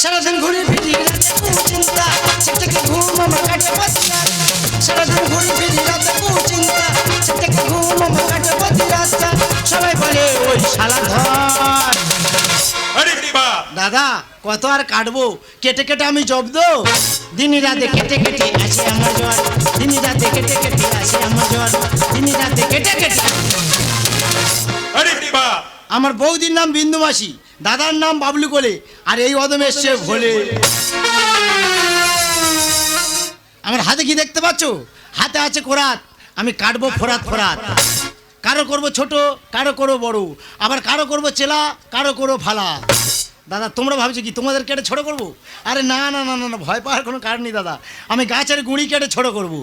সারাদিন ঘুরে ফিরি চিন্তা সে থেকে ঘুম আমার কাটে সারাদিন ঘুরে ফিরি রাতে চিন্তা সে থেকে ঘুম আমার কাটে রাস্তা সবাই বলে ওই শালা ধর। দাদা কত আর কাটবো? কেটে কেটে আমি জব্দ দিনই রাতে কেটে কেটে আসে আমার জ্বর। দিনই রাতে কেটে কেটে আসে আমার জ্বর। দিনই রাতে কেটে কেটে আমার বৌদির নাম বিন্দু মাসি দাদার নাম বাবলু কোলে আর এই অদম এসছে ভোলে। আমার হাতে কি দেখতে পাচ্ছ? হাতে আছে কোরাত আমি কাটবো ফোরাত। ফোরাত। কারও করব ছোট কারও করব বড় আবার কারও করব চেলা কারও করব ফালা। দাদা তোমরা ভাবছ কি তোমাদের কেটে ছোট করব? আরে না না না না না ভয় পাওয়ার কোনো কারণ নেই দাদা। আমি গাছের গুঁড়ি কেটে ছোট করব।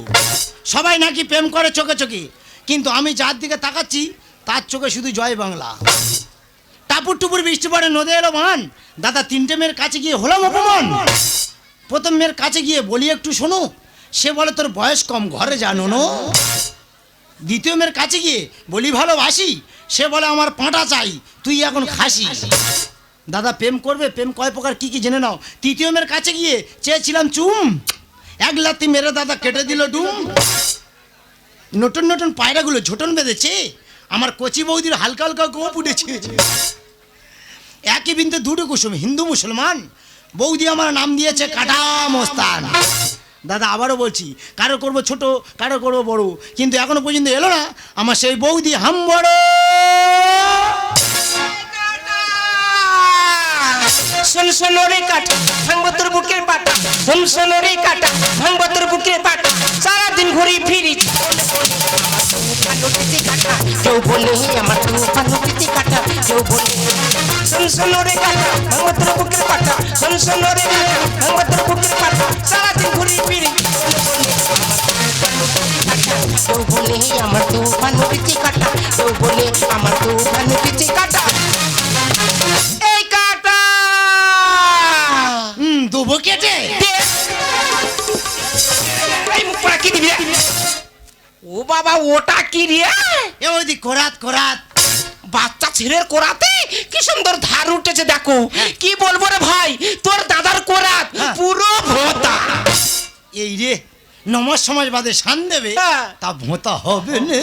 সবাই নাকি প্রেম করে চোখে চোখে কিন্তু আমি যার দিকে তাকাচ্ছি তার চোখে শুধু জয় বাংলা। টাপুর টুপুর বৃষ্টি পড়ে, নদে এলো বান। দাদা, তিনটে মেয়ের কাছে গিয়ে হলাম অপমান। প্রথম মেয়ের কাছে গিয়ে বলি, একটু শোনো, সে বলে তোর বয়স কম, ঘরে জানো নো দ্বিতীয় মেয়ের কাছে গিয়ে বলি, ভালোবাসি? সে বলে, আমার পাঁটা চাই, তুই এখন খাসি দাদা, প্রেম করবে? প্রেম কয় প্রকার? কী কী জেনে নাও। তৃতীয় মেয়ের কাছে গিয়ে চেয়েছিলাম, চুম। এক লাত্তি মেরে দাদা কেটে দিল ডুম। নতুন নতুন পায়রাগুলো ঝোটন বেঁধেছে। আমার কচি বৌদির হালকা হালকা গোপ উঠেছে। একই বিন্দু দুটো কুসুম, হিন্দু মুসলমান। বৌদি আমার নাম দিয়েছে কাটা মোস্তান। দাদা, আবারও বলছি, কারও করব ছোট, কারও করব বড়, কিন্তু এখনও পর্যন্ত এলো না। আমার সেই বৌদি হাম বড় শোন শোন রে কাটা ভাঙবো তোর বুকের পাটা শোন শোন রে কাটা ভাঙবো তোর বুকের পাটা সারাদিন ঘুরি ফিরি। কেউ বলে আমার তুফান নদীতে কাটা, কেউ বলে শোন শোন রে কাটা ভাঙবো তোর বুকের পাটা শোন শোন রে কাটা ভাঙবো তোর বুকের পাটা সারাদিন ঘুরি ফিরি। কেউ বলে আমার তুফান নদীতে কাটা, কেউ বলে আমার তুফান নদীতে কাটা। ওটা কি রে? এ বৌদি কোরাত কোরাত। বাচ্চা ছেলের কোরাতে? কি সুন্দর ধার উঠেছে দেখো। কি বলব রে ভাই? তোর দাদার কোরাত হ্যাঁ। পুরো ভোতা। এই রে নমস সমাজ বাদে শান দেবে হ্যাঁ। তা ভোঁতা হবে না।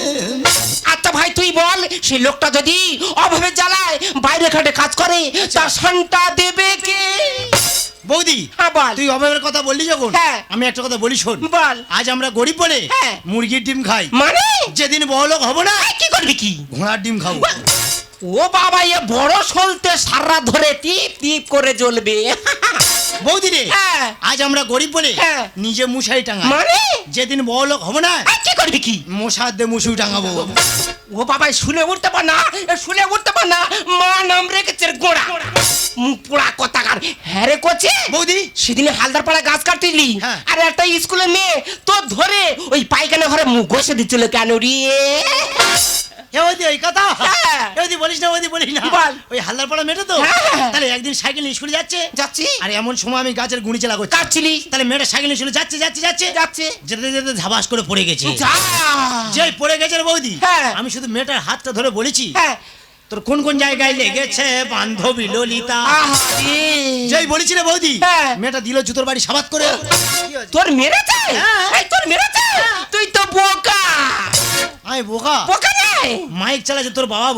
আচ্ছা ভাই তুই বল সেই লোকটা যদি অভাবে জ্বালায় বাইরে ঘাটে কাজ করে তার সন্টা দেবে কে? বৌদি হ্যাঁ তুই অভাবের কথা বললি যখন হ্যাঁ। আমি একটা কথা বলি শোন। বল। আজ আমরা গরিব বলে হ্যাঁ। মুরগির ডিম খাই। মানে? যেদিন বড়লোক হব না কি করবি কি? ঘোড়ার ডিম খাব। ও বাবা এ বড় সলতে সারা ধরে টিপ টিপ করে জ্বলবে। বৌদি রে হ্যাঁ। আজ আমরা গরিব বলে হ্যাঁ। নিজে মুশারি টাঙা মানে? যেদিন বড়লোক হব না কি করবি কি? মশার দিয়ে মুসু টাঙাবো। ও বাবা শুনে উঠতে পার না শুনে উঠতে পার না মা নাম রেখেছে গোড়া। মুখ পোড়া কথাকার। হ্যাঁ রে কোচে? বৌদি? সেদিনে হালদার পাড়া গাছ কাটতিলি হ্যাঁ। আর একটা স্কুলে মেয়ে তো ধরে ওই পায়খানা ঘরে মুখ ঘষে দিচ্ছিল কেন রে? এ বৌদি ওই কথা? হ্যাঁ। বলিস না বৌদি বলিস না। ওই হালদার পাড়া মেটে তো? হ্যাঁ। তাহলে একদিন সাইকেল নিয়ে স্কুলে যাচ্ছে। যাচ্ছি। আর এমন সময় আমি গাছের গুঁড়ি চালা করছি। কাটছিলি। তাহলে মেয়েটা সাইকেল নিয়ে স্কুলে যাচ্ছে যাচ্ছে যাচ্ছে। যাচ্ছে। যেতে যেতে ঝাবাস করে পড়ে গেছে। যেই পড়ে গেছে বৌদি হ্যাঁ। আমি শুধু মেয়েটার হাতটা ধরে বলেছি হ্যাঁ। তোর কোন কোন জায়গায় লেগেছে বান্ধবী ললিতা। যেই বলেছি রে বৌদি হ্যাঁ। মেয়েটা দিল জুতোর বাড়ি সাবাত করে। তোর মেরেছে। তোর মেরেছে? তুই তো বোকা। আমি বোকা। বোকা মাইক চালাচ্ছে তোর বাবা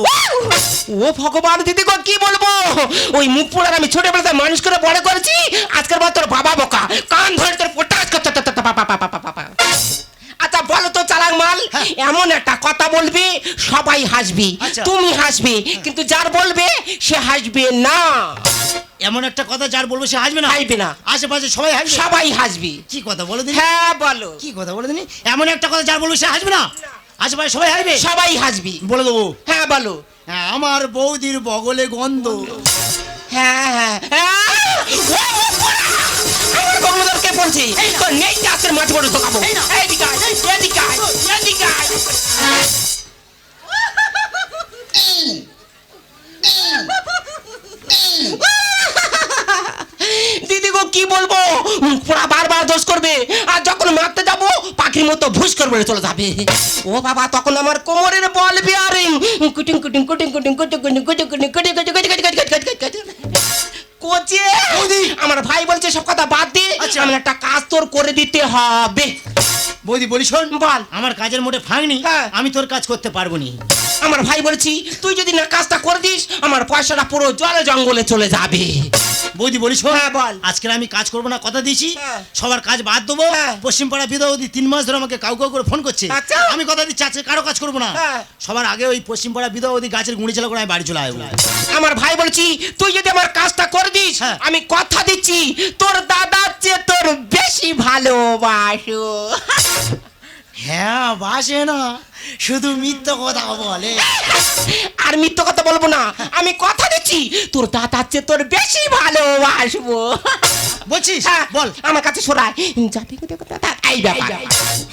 ও ভগবান দিদি গো কি বলব? ওই মুখ পোড়ার আমি ছোটবেলা থেকে মানুষ করে বড় করেছি আজকের বার তোর বাবা বোকা। কান ধরে তোর পোটাস করতে। আচ্ছা বলো তো চালাক মাল হ্যাঁ। এমন একটা কথা বলবে সবাই হাসবে। আচ্ছা। তুমি হাসবে কিন্তু যার বলবে সে হাসবে না। এমন একটা কথা যার বলব সে হাসবে না? হাসবে না। আশেপাশে সবাই হাসবে? সবাই হাসবে। কি কথা বলে দিনি? হ্যাঁ বলো। কি কথা বলে দিনি? এমন একটা কথা যার বলব সে হাসবে না। আশেপাশে সবাই হাসবে? সবাই হাসবে। বলে দেবো। হ্যাঁ বলো। হ্যাঁ, আমার বৌদির বগলে গন্ধ। হ্যাঁ হ্যাঁ। হ্যাঁ। আমার বঙ্গদর কে বলছে তোর নেই চাষের মাঠ বড় তো এদিকে আয়, এদিকে আয়, এদিকে আয়। দিদি গো কি বলব পোড়া বারবার দোষ করবে আর যখন মারতে যাব পাখির মতো ভুস করে বেড়ে চলে যাবে ও বাবা তখন আমার কোমরের বল বিয়ারিং কুটিং কুটিং কুটিং কুটিং কুটিং কুটিং কুটিং কুটিং কুটিং কুটিং কুটিং কুটিং কুটিং কুটিং কুটিং কোচে বৌদি। আমার ভাই বলছে সব কথা বাদ দে আচ্ছা। আমার একটা কাজ তোর করে দিতে হবে বৌদি বলি শোন বল। আমার কাজের মোটে হ্যাঁ। আমি তোর কাজ করতে পারব নি আমার ভাই বলছি তুই যদি না কাজটা করে দিস আমার পয়সাটা পুরো জলে জঙ্গলে চলে যাবে বৌদি বলি শোন হ্যাঁ, বল। আজকে আমি কাজ করব না কথা দিয়েছি হ্যাঁ। সবার কাজ বাদ দেবো হ্যাঁ। পশ্চিম পাড়া বিধাবতী তিন মাস ধরে আমাকে কাউ কাউ করে ফোন করছে আচ্ছা। আমি কথা দিচ্ছি আজকে কারও কাজ করব না। সবার আগে ওই পশ্চিম পাড়া বিধাবতী গাছের গুঁড়ি চালা করে আমি বাড়ি চলে আসব আমার ভাই বলছি তুই যদি আমার কাজটা করে দিস। আমি কথা দিচ্ছি তোর দাদার চেয়ে তোর বেশি ভালোবাসো হ্যাঁ বাসে না। শুধু মিথ্য কথা বলে। আর মিথ্য কথা বলব না। আমি কথা দিচ্ছি। তোর দাদার চেয়ে তোর বেশি ভালোবাসবো। বলছিস? হ্যাঁ, বল। আমার কাছে সরাই যাবে? এই ব্যাপার।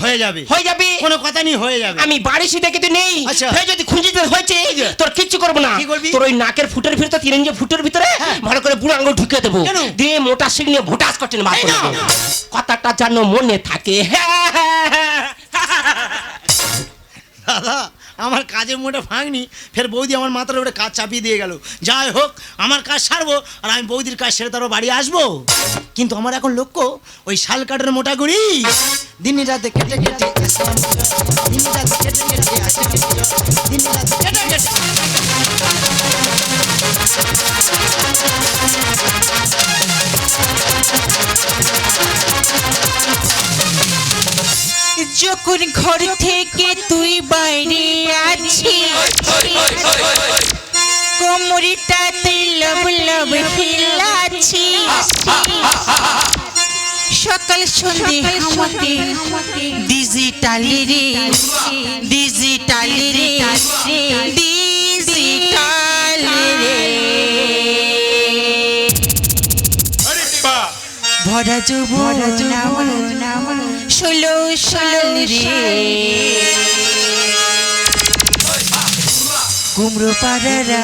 হয়ে যাবে। হয়ে যাবে। কোনো কথা নেই হয়ে যাবে। আমি বাড়ি সিটে কিন্তু নেই। আচ্ছা। ফের যদি খুঁজিতে হয়েছে তোর কিচ্ছু করব না। কি করবি? তোর ওই নাকের ফুটের ভিতরে তিন ইঞ্চি ফুটের ভিতরে হ্যাঁ। ভালো করে বুড়ো আঙুল ঢুকে দেবো? দিয়ে মোটা শিং নিয়ে ভোটাস করছেন। কথাটা যেন মনে থাকে। দাদা, আমার কাজের মোটা ভাঙনি, ফের বৌদি আমার মাথার উপরে কাজ চাপিয়ে দিয়ে গেল। যাই হোক, আমার কাজ সারবো, আর আমি বৌদির কাজ সেরে তারও বাড়ি আসব। কিন্তু আমার এখন লক্ষ্য, ওই শাল কাঠের মোটা গুড়ি। দিন রাতে কেটে কেটে দিন রাতে কেটে কেটে দিন রাতে কেটে কেটে যখন ঘর থেকে তুই বাইরে আছিস কোমরিটাতে লব লব হিলাছিস সকাল সন্ধে আমাকে ডিজিটালি রে ডিজিটালি রে ডিজিটালি ভরা যুব ষোলো সাল রে। কুমড়ো মালে রে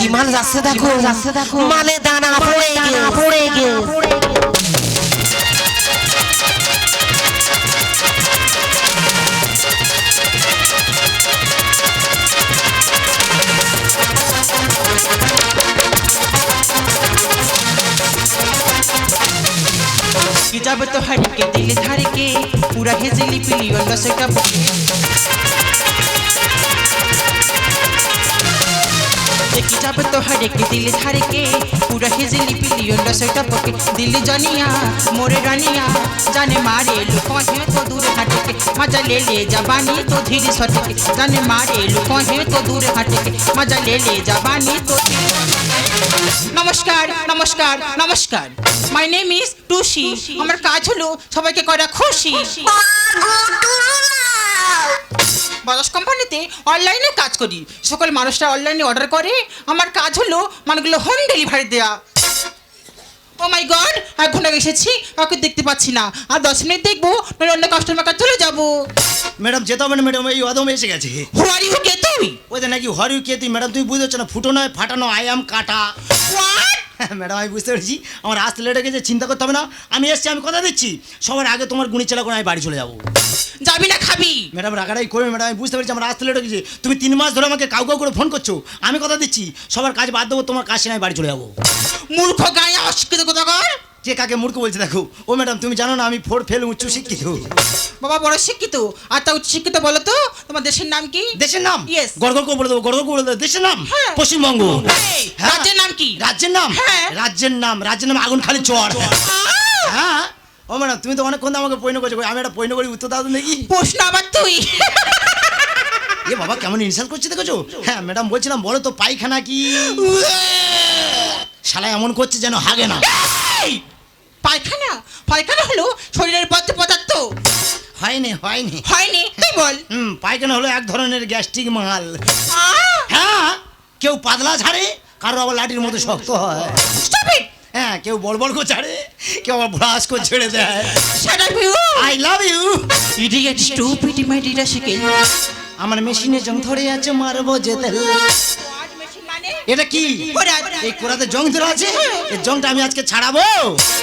কি মাল যাচ্ছে দেখো? যাচ্ছে দেখো মালে দানা পড়ে গেল পড়ে গেল कि जब तो हट के दिल धर के पूरा हेजली पीली और लसका कि जब तो हट के दिल धर के पूरा हेजली पीली और लसका पके दिल जानिया मोरे रानिया जाने मारे लुको है तो दूर हट के मजा ले ले जबानी तो धीरे सट के जाने मारे लुको है तो दूर हट के मजा ले ले जबानी तो নমস্কার নমস্কার নমস্কার। মাই নেম ইজ টুসি আমার কাজ হলো সবাইকে করা খুশি। বাজাজ কোম্পানিতে অনলাইনে কাজ করি। সকল মানুষরা অনলাইনে অর্ডার করে। আমার কাজ হলো মানগুলো হোম ডেলিভারি দেয়া। ও মাই গড এখন এসেছি কাউকে দেখতে পাচ্ছি না। আর দশ মিনিট দেখব নইলে অন্য কাস্টমার কাছে চলে যাব। ম্যাডাম যেতে হবে না ম্যাডাম এই অদম এসে গেছে। হু আর ইউ কে তুই? ওই নাকি হরিউ কে তুই? ম্যাডাম তুই বুঝতে পারছ না ফুটো নয় ফাটানো আয়াম কাটা। হোয়াট ম্যাডাম আমি বুঝতে পেরেছি। আমার আসতে লেটে গেছে চিন্তা করতে হবে না। আমি এসছি আমি কথা দিচ্ছি। সবার আগে তোমার গুণি চালা করে আমি বাড়ি চলে যাব। যাবি না খাবি। ম্যাডাম রাগাটাই করবে ম্যাডাম আমি বুঝতে পেরেছি আমার আসতে লেটে গেছে। তুমি তিন মাস ধরে আমাকে কাউ কাউ করে ফোন করছ। আমি কথা দিচ্ছি। সবার কাজ বাদ দেবো তোমার কাজ আমি বাড়ি চলে যাব। মূর্খ গায়ে অস্বীকৃত কোথাকার? কে কাকে মূর্খ বলছে দেখো। ও ম্যাডাম তুমি জানো না আমি ফোর ফেল উচ্চ শিক্ষিত। বাবা বড় শিক্ষিত। আর তা উচ্চ শিক্ষিত বলো তো? তোমার দেশের নাম কি? দেশের নাম. গড়গড় করে বলে দেবো গড়গড় করে বলে দেবো। দেশের নাম? হ্যাঁ। পশ্চিমবঙ্গ। রাজ্যের নাম কি? রাজ্যের নাম? হ্যাঁ। রাজ্যের নাম রাজ্যের নাম আগুন খালি চর হ্যাঁ? ও ম্যাডাম তুমি তো অনেকক্ষণ ধরে আমাকে পৈন করছ। আমি একটা পৈন করি উত্তর দাও দেখি। প্রশ্ন আবার তুই। এ বাবা কেমন ইনসাল্ট করছে দেখেছ? হ্যাঁ ম্যাডাম বলছিলাম বলো তো পায়খানা কি? শালা এমন করছে যেন হাগে না। এই, পায়খানা? পায়খানা হলো শরীরের পদার্থ পদার্থ। হয়নি হয়নি। হয়নি? তুই বল। হুম পায়খানা হলো এক ধরনের গ্যাস্ট্রিক মাল। হ্যাঁ কেউ পাতলা ছাড়ে কারও আবার লাঠির মতো শক্ত হয়। হ্যাঁ কেউ বড় বড় করে ছাড়ে কেউ আবার ভ্রাস করে ছেড়ে দেয়। I love you Idiot, stupid, my dear, শিখে। আমার মেশিনে জং ধরে আছে মারবো যেতে? এটা কি? এই কোরাতে জং ধরে আছে? এই জংটা আমি আজকে ছাড়াবো?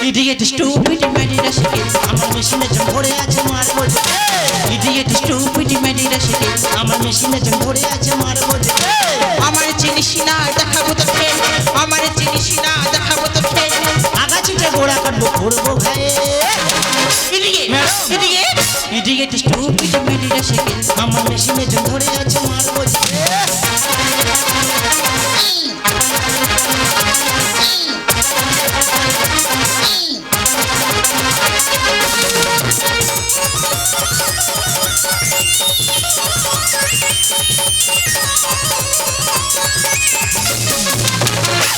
ইডিয়েট স্টুপিড ম্যাডিরা শিখে আমার মেশিনে জং ধরে আছে মারবো যে। ইডিয়েট স্টুপিড ম্যাডিরা শিখে আমার মেশিনে জং ধরে আছে মারবো। আমার চিনিস না দেখাবো তো খেল আমার চিনিস না দেখাবো তো খেল আগাছিতে গোড়া কাটবো ঘুরবো ঘায়ে। ইডিয়েট ইডিয়েট ইডিয়েট স্টুপিড ম্যাডিরা শিখে আমার মেশিনে জং ধরে আছে মারবো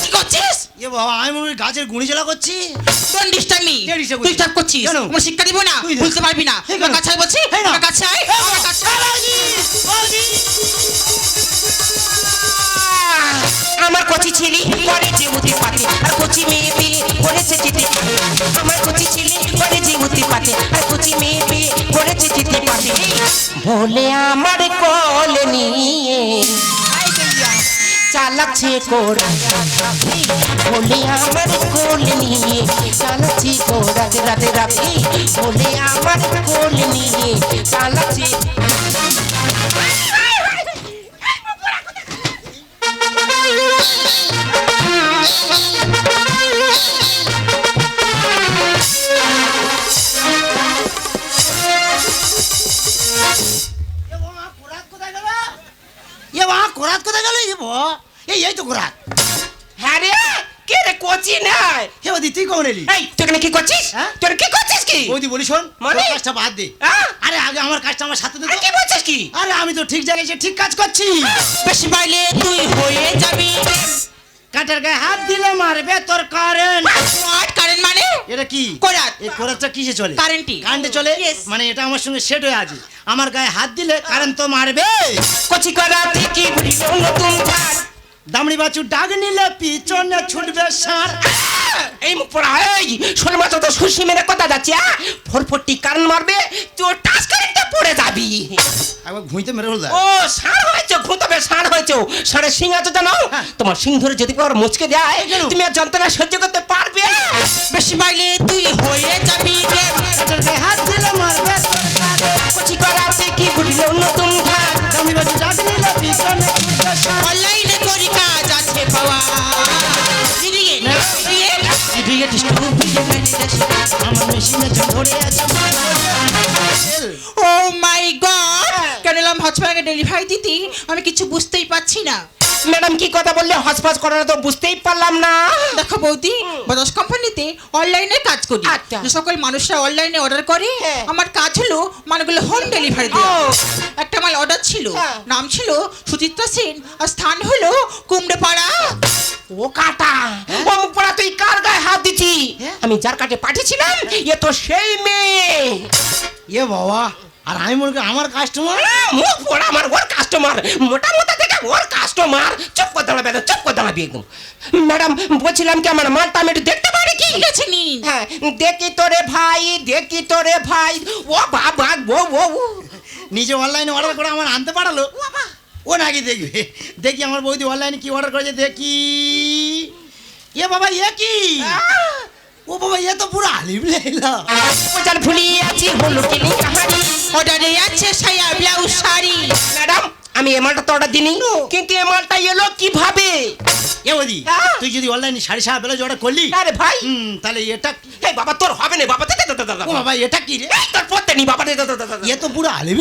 কি করছিস? এ বাবা আমি মনে গাছের গুঁড়ি জ্বালা করছি। ডোন্ট ডিস্টার্ব মি তুই ডিস্টার্ব করছিস? আমার শিক্ষা দিব না? বুঝতে পারবি না। আমার কাছে বলছি। আমার কাছে আয়। আমার কাছে আমার কচি ছেলে যে উঠে পাতে। আর কচি মেয়ে পেয়ে যেতে পারে। আমার কচি ছেলে যে উঠে পাতে। আর কচি মেয়ে পেয়ে করেছে ভোলে আমার কল নিয়ে চালাচ্ছে কোরা ভোলে আমার কোল নিয়ে চালাচ্ছে কোরা রাতে রাতে ভোলে আমার কোল নিয়ে চালাচ্ছে। কোরাত কোথায় গেল এ বাবা এই এই তো কোরাত হ্যাঁ রে কে রে কচি নাই? হে বদি তুই কখন এলি? এই তুই এখানে কি করছিস? হ্যাঁ? তুই কি করছিস কি? ওদি বলি শোন মানে? তোর কাজটা বাদ দে। হ্যাঁ? আরে আগে আমার কাজটা আমার সাথে দে আর কি বলছিস কি? আরে আমি তো ঠিক জায়গায় এসে ঠিক কাজ করছি। বেশি পাইলে তুই হয়ে যাবি। কাটার গায়ে হাত দিলে মারবে তোর কারেন্ট কারেন্ট মানে? এটা কি? কোরাত। এই কোরাতটা কিসে চলে? কারেন্টই। কারেন্টে চলে? মানে এটা আমার সঙ্গে সেট হয়ে আছে। আমার গায়ে হাত দিলে কারেন্ট তো মারবে। কচি করা থেকে বুড়িল নতুন ঘাট দামড়ি বাছু ডাক নিলে পিছনে ছুটবে সার। এই মুখ পড়া এই তো সুশি মেরে কথা যাচ্ছে ফোর ফোরটি কারণ মারবে তুই টাচ কারেন্টে পড়ে যাবি। একবার ঘুঁইতে মেরে হল ও ষাঁড় হয়েছে। ঘুতবে ষাঁড় হয়েছে ষাঁড়ের সিং আছে জানো? হ্যাঁ। তোমার সিং ধরে যদি পর মুচকে দেয়? তুমি আর যন্ত্রণা সহ্য করতে পারবে? বেশি পাইলে তুই হয়ে যাবি হাত দিলে মারবে কচি নতুন ঘাট পিছনে অনলাইনে করি কাজ আছে পাওয়া। আমার মেশিনে ধরে আছে হজব্যাগে ডেলিভারি দিতি আমি কিছু বুঝতেই পারছি না। ম্যাডাম কি কথা বললে? হসপস করানো তো বুঝতেই পারলাম না। দেখো বৌদি বাজাজ কোম্পানিতে অনলাইনে কাজ করি। আচ্ছা। যে সকল মানুষরা অনলাইনে অর্ডার করে হ্যাঁ। আমার কাজ হলো মালগুলো হোম ডেলিভারি দেওয়া। একটা মাল অর্ডার ছিল হ্যাঁ। নাম ছিল সুচিত্রা সেন আর স্থান হলো কুমড়েপাড়া। ও কাটা। ও পড়া তুই কার গায়ে হাত দিচ্ছি হ্যাঁ? আমি যার কাছে পাঠিয়েছিলাম এ তো সেই মেয়ে। এ বাবা আর আমি মনে করি আমার কাস্টমার মুখ পড়া আমার ওর কাস্টমার মোটা মোটা থেকে ওর কাস্টমার চুপ করে দাঁড়াবে না, চুপ করে দাঁড়াবি একদম। ম্যাডাম বলছিলাম কি আমার মালটা আমি একটু দেখতে পারি কি? ঠিক নি হ্যাঁ দেখি তোরে ভাই দেখি তোরে ভাই। ও বাবা ও ও ও। নিজে অনলাইনে অর্ডার করে আমার আনতে পারালো ও নাকি দেখবে। দেখি আমার বৌদি অনলাইনে কি অর্ডার করেছে দেখি। এ বাবা এ কি? ও বাবা এ তো পুরো আলিম লেলা। বোঝার ভুলিয়ে আছি হলো কিনি কাহানি। অর্ডারে আছে সায়া ব্লাউজ শাড়ি। ম্যাডাম আমি এ মালটা তো অর্ডার দিনি কিন্তু এ মালটা এলো কীভাবে? এ বৌদি হ্যাঁ? তুই যদি অনলাইনে শাড়ি সাড়া বেলা অর্ডার করলি আরে ভাই। তাহলে এটা কি? এই বাবা তোর হবে না বাবা ও বাবা এটা কি রে? তোর পড়তে নি বাবা এ তো পুরো আলিম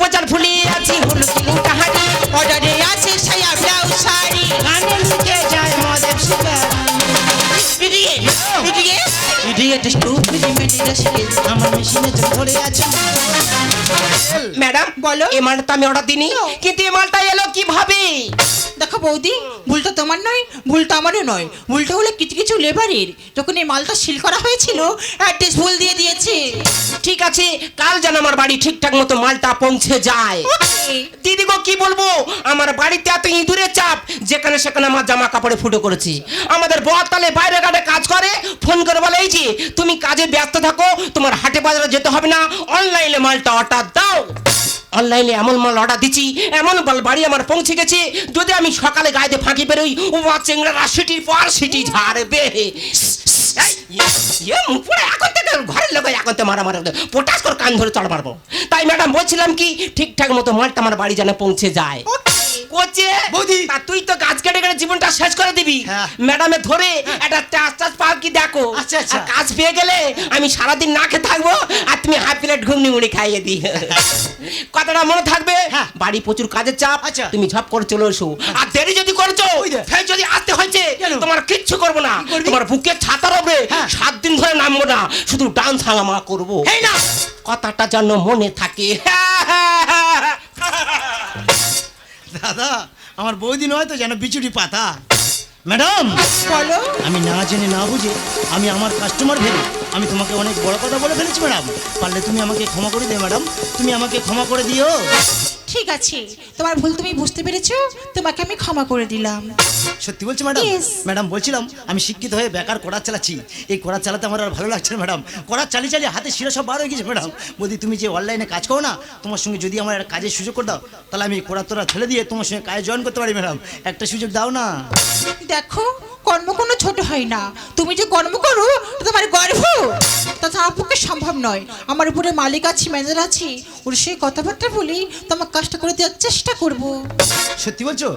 বোঝার ভুলিয়ে আছি হলো কিনি কাহানি। অর্ডারে আছে সায়া ব্লাউজ শাড়ি। কানে লুকে যায় মদের আমার মেশিনে ধরে আছে ম্যাডাম বলো। এ মালটা আমি অর্ডার দিনি কিন্তু এ মালটা এলো কীভাবে? দেখো বৌদি ভুলটা তোমার নয় ভুলটা আমারও নয়। ভুলটা হলো কিছু কিছু লেবারের। যখন এই মালটা সিল করা হয়েছিল অ্যাড্রেস ভুল দিয়ে দিয়েছে। ঠিক আছে কাল যেন আমার বাড়ি ঠিকঠাক মতো মালটা পৌঁছে যায়। দিদি গো কি বলব? আমার বাড়িতে এত ইঁদুরের চাপ যেখানে সেখানে আমার জামা কাপড়ে ফুটো করেছি। আমাদের বড়তালে বাইরে ঘাটে কাজ করে ফোন করে বলে এই যে তুমি কাজে ব্যস্ত থাকো তোমার হাটে বাজারে যেতে হবে না অনলাইনে মালটা অর্ডার দাও। অনলাইনে এমন মাল অর্ডার দিচ্ছি এমন মাল বাড়ি আমার পৌঁছে গেছে যদি আমি সকালে গায়েতে ফাঁকি বেরোই ও চেংড়ারা সিটির পর সিটি ঝাড়বে। এই, ইয়ে, ইয়ে, পুরো এখন থেকে ঘরের লোক এখন তো মারা মারা পটাশ করে কান ধরে চড় মারবো। তাই ম্যাডাম বলছিলাম কি ঠিকঠাক মতো মালটা আমার বাড়ি যেন পৌঁছে যায়। কোচে বৌদি। তা তুই তো গাছ কেটে কেটে জীবনটা শেষ করে দিবি। হ্যাঁ। ম্যাডামে ধরে একটা চাষ চাষ পাও কি দেখো? আচ্ছা, আচ্ছা। কাজ পেয়ে গেলে আমি সারাদিন না খেয়ে থাকব আর তুমি হাফ প্লেট ঘুমনি মুড়ি খাইয়ে দিই। কথাটা মনে থাকবে? হ্যাঁ। বাড়ি প্রচুর কাজের চাপ। আচ্ছা। তুমি ঝপ করে চলে এসো। আর দেরি যদি করছ ফের যদি আসতে হয়েছে তোমার কিচ্ছু করব না। তোমার বুকের ছাতার উপরে হ্যাঁ। সাত দিন ধরে নামবো না। শুধু ডান্স হাঙ্গামা করব। এই না। কথাটা যেন মনে থাকে। দাদা আমার বৌদি নয় তো যেন বিচুরি পাতা। ম্যাডাম বলো। আমি না জেনে না বুঝে আমি আমার কাস্টমার ভেবে আমি তোমাকে অনেক বড় কথা বলে ফেলেছি ম্যাডাম। পারলে তুমি আমাকে ক্ষমা করে দিও ম্যাডাম। তুমি আমাকে ক্ষমা করে দিও। ঠিক আছে। তোমার ভুল তুমি বুঝতে পেরেছ তোমাকে আমি ক্ষমা করে দিলাম। সত্যি বলছি ম্যাডাম? Yes. ম্যাডাম বলছিলাম আমি শিক্ষিত হয়ে বেকার করার চালাচ্ছি। এই করার চালাতে আমার আর ভালো লাগছে না ম্যাডাম। করার চালিয়ে চালিয়ে হাতে শিরা সব বার হয়ে গেছে ম্যাডাম। বৌদি তুমি যে অনলাইনে কাজ করো না তোমার সঙ্গে যদি আমার একটা কাজের সুযোগ করে দাও তাহলে আমি করা তোরা ছেড়ে দিয়ে তোমার সঙ্গে কাজে জয়েন করতে পারি ম্যাডাম। একটা সুযোগ দাও না। দেখো কর্ম কোনো ছোট হয় না। তুমি যে কর্ম করো তোমার গর্ব তাছাড়া আমার পক্ষে সম্ভব নয়। আমার উপরে মালিক আছে ম্যানেজার আছে ওর সেই কথাবার্তা বলি তোমার কাজটা করে দেওয়ার চেষ্টা করব। সত্যি বলছো.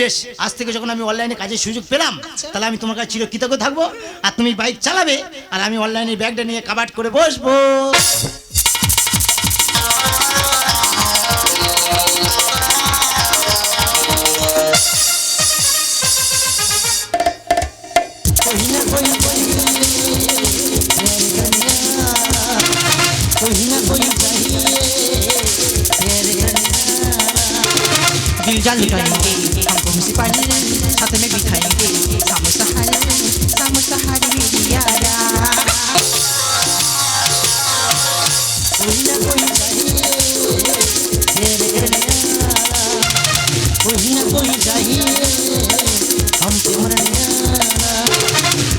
বেশ আজ থেকে যখন আমি অনলাইনে কাজের সুযোগ পেলাম আচ্ছা। তাহলে আমি তোমার কাছে চিরকৃতজ্ঞ থাকব। আর তুমি বাইক চালাবে আর আমি অনলাইনে ব্যাগটা নিয়ে কাবাট করে বসবো।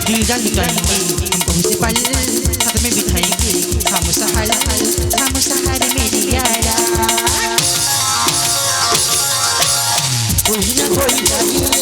दिल जान लुटाएंगे हमको खुशी पाएंगे साथ में बिठाएंगे सामो सहारे सामो सहारे मेरी यारा कोई ना कोई चाहिए तेरे करने